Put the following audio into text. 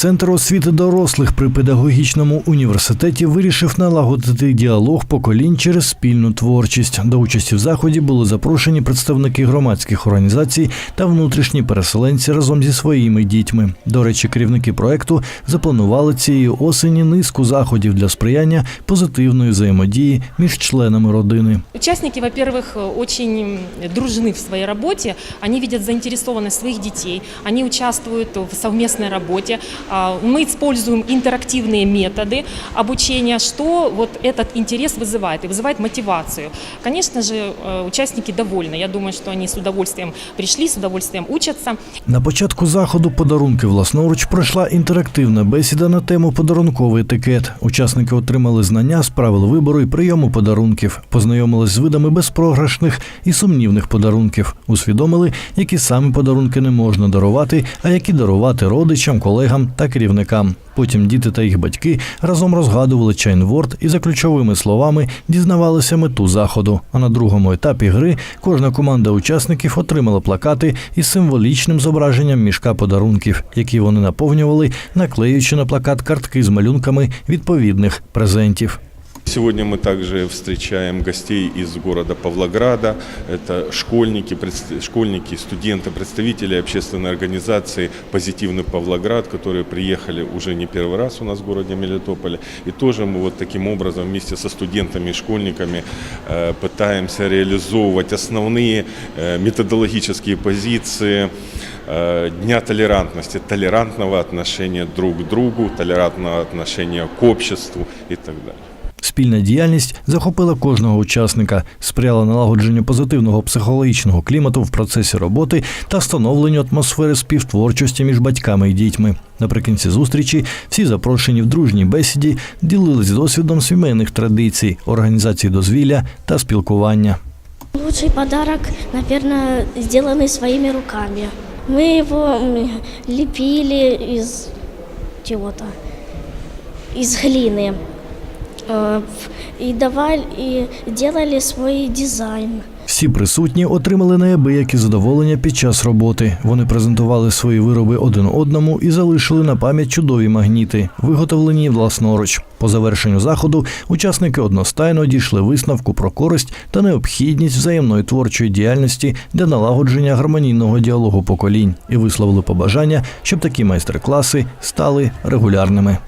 Центр освіти дорослих при педагогічному університеті вирішив налагодити діалог поколінь через спільну творчість. До участі в заході були запрошені представники громадських організацій та внутрішні переселенці разом зі своїми дітьми. До речі, керівники проекту запланували цієї осені низку заходів для сприяння позитивної взаємодії між членами родини. Участники, во-первых, очень дружны в своей работе, они видят заинтересованность своих детей, они участвуют в совместной работе. А, Мы используем интерактивные методы обучения, что вот этот интерес вызывает и вызывает мотивацию. Конечно же, э, участники довольны. Я думаю, что они с удовольствием пришли, с удовольствием учатся. На початку заходу подарунки власноруч пройшла інтерактивна бесіда на тему подарунковий етикет. Учасники отримали знання з правил вибору і прийому подарунків, познайомились з видами безпрограшних і сумнівних подарунків, усвідомили, які саме подарунки не можна дарувати, а які дарувати родичам, колегам та керівникам. Потім діти та їх батьки разом розгадували чайнворд і за ключовими словами дізнавалися мету заходу. А на другому етапі гри кожна команда учасників отримала плакати із символічним зображенням мішка подарунків, які вони наповнювали, наклеюючи на плакат картки з малюнками відповідних презентів. Сегодня мы также встречаем гостей из города Павлограда. Это школьники, школьники, студенты, представители общественной организации «Позитивный Павлоград», которые приехали уже не первый раз у нас в городе Мелитополе. И тоже мы вот таким образом вместе со студентами и школьниками э, пытаемся реализовывать основные э, методологические позиции э, Дня толерантности, толерантного отношения друг к другу, толерантного отношения к обществу и так далее. Спільна діяльність захопила кожного учасника, сприяла налагодженню позитивного психологічного клімату в процесі роботи та встановленню атмосфери співтворчості між батьками і дітьми. Наприкінці зустрічі всі запрошені в дружній бесіді ділились досвідом сімейних традицій, організації дозвілля та спілкування. Лучший подарок, наверное, сделанный своими руками. Мы его м, лепили из чего-то, из глины. И давали, и делали свой дизайн. Всі присутні отримали неабиякі задоволення під час роботи. Вони презентували свої вироби один одному і залишили на пам'ять чудові магніти, виготовлені власноруч. По завершенню заходу учасники одностайно дійшли висновку про користь та необхідність взаємної творчої діяльності для налагодження гармонійного діалогу поколінь і висловили побажання, щоб такі майстер-класи стали регулярними.